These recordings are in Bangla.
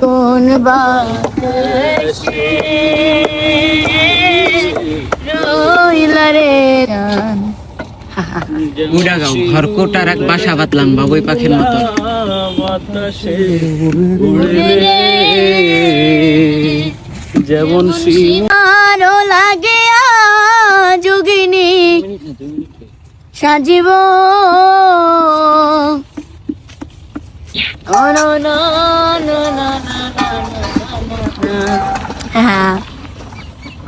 কোন বাতাসে রইলা রে রান উড়া গাও হরকোটার এক বাসা বাতলাম বাবুই পাখির মতো। যেমন আরও লাগে যোগিনী সাজিব। ও নো নো নো নো হ্যাঁ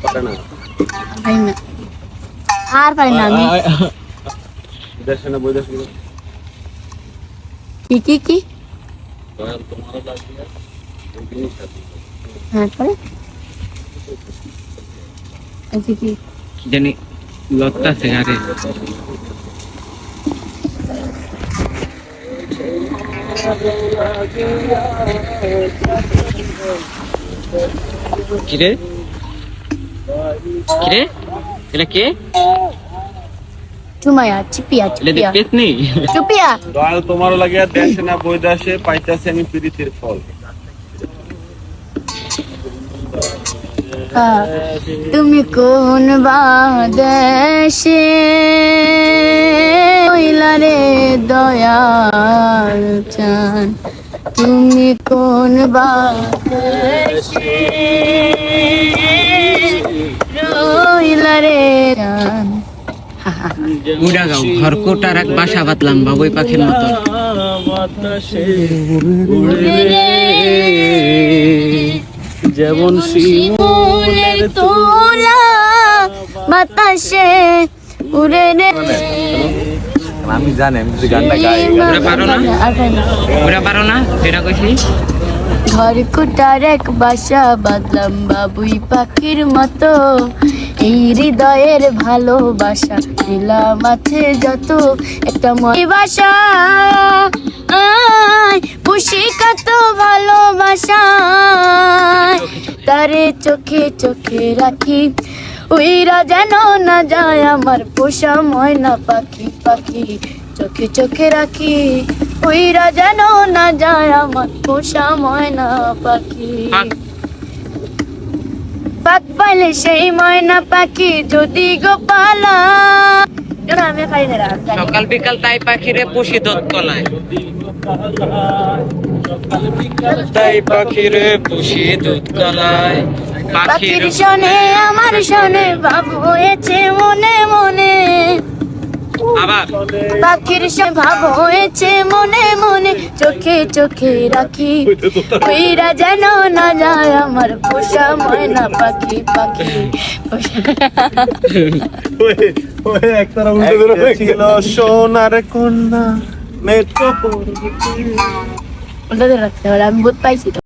পারি না আর পারি না আমি দেশে না বই দেশে কি কি কি হ্যাঁ পরে আচ্ছা কি জানি লত্তাছে আরে কিরে? কিরে? এটা কে? চুমায়া চিপিয়া চিপিয়া। দেখতে চুপিয়া। দয়াল তোমারও লাগিয়া দেশে না বই দেশে পাইতাছে আমি প্রীতির ফল। হ্যাঁ। তুমি কোন বাদেশে রে দয়াল চান? তুমি কোন রে উড়া গাও হরকোটার এক বাসা বাতলাম বাবুই পাখির মতো। যেমন শিমুলের তোরা বাতাসে উড়ে রে। আমি জানি আমি যদি গানটা গাই ওরা পারো না? পারি না। ওরা পারো না? যেটা কইছি। ঘর কুটার এক বাসা বাদলাম বাবুই পাখির মতো। এই হৃদয়ের ভালোবাসা দিলাম আছে যত। একটা বাসা পুষি কত ভালোবাসা। তারে চোখে চোখে রাখি উইরা যেন না যায় আমার পোষা ময়না পাখি পাখি। চোখে চোখে রাখি। উইরা যেন না যায় আমার পোষা ময়না পাখি। পাক। পাক পাইলে সেই ময়না পাখি যদি গোপালা। সকাল বিকাল তাই পাখিরে পুষি দত কলায় তাই পাখিরে পুষি দুধ কলায় পাখির শোনে আমার শোনে ভাব হয়েছে মনে মনে। আবার। পাখির সে ভাব হয়েছে মনে মনে। চোখে চোখে রাখি ওইরা যেন না যায় আমার পোষা ময়না পাখি পাখি। ছিল সোনার কন্যা মেট্রো রাখতে হবে আমি বোধ পাইছি তো।